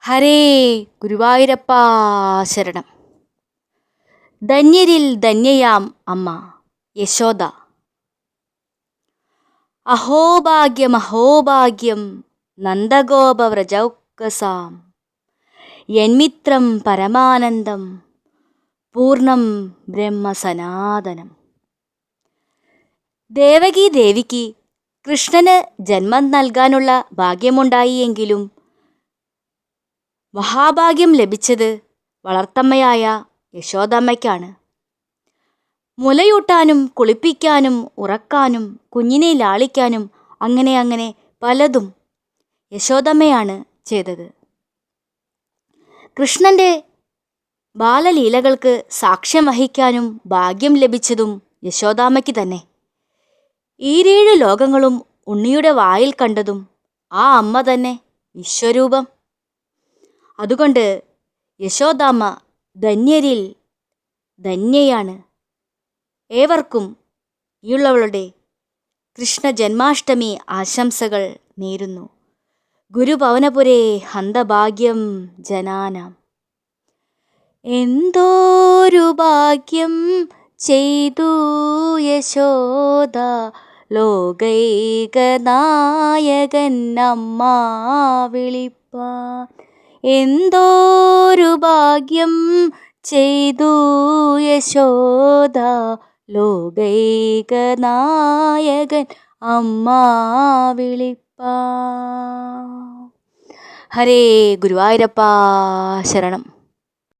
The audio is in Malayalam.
ഹരേ ഗുരുവായൂരപ്പാ ശരണം. ധന്യരിൽ ധന്യയാം അമ്മ യശോദ. അഹോഭാഗ്യം അഹോഭാഗ്യം നന്ദഗോപവ്രജൗക്കസാം. യന്മിത്രം പരമാനന്ദം പൂർണം ബ്രഹ്മസനാതനം. ദേവകി ദേവിക്ക് കൃഷ്ണന് ജന്മം നൽകാനുള്ള ഭാഗ്യമുണ്ടായിയെങ്കിലും മഹാഭാഗ്യം ലഭിച്ചത് വളർത്തമ്മയായ യശോദമ്മയ്ക്കാണ്. മുലയൂട്ടാനും കുളിപ്പിക്കാനും ഉറക്കാനും കുഞ്ഞിനെ ലാളിക്കാനും അങ്ങനെ അങ്ങനെ പലതും യശോദമ്മയാണ് ചെയ്തത്. കൃഷ്ണന്റെ ബാലലീലകൾക്ക് സാക്ഷ്യം വഹിക്കാനും ഭാഗ്യം ലഭിച്ചതും യശോദാമ്മയ്ക്ക് തന്നെ. ഈരേഴ് ലോകങ്ങളും ഉണ്ണിയുടെ വായിൽ കണ്ടതും ആ അമ്മ തന്നെ വിശ്വരൂപം. അതുകൊണ്ട് യശോദാമ്മ ധന്യരിൽ ധന്യയാണ്. ഏവർക്കും ഈയുള്ളവളുടെ കൃഷ്ണ ജന്മാഷ്ടമി ആശംസകൾ നേരുന്നു. ഗുരുഭവനപുരേ ഹന്തഭാഗ്യം ജനാനാം. എന്തോരു ഭാഗ്യം ചെയ്തു യശോദ ലോകൈകനായകൻ അമ്മ വിളിപ്പാൻ. എന്തോരു ഭാഗ്യം ചെയ്തു യശോദ. ലോകൈകനായകൻ അമ്മ വിളിപ്പ. ഹരേ ഗുരുവായൂരപ്പാ ശരണം.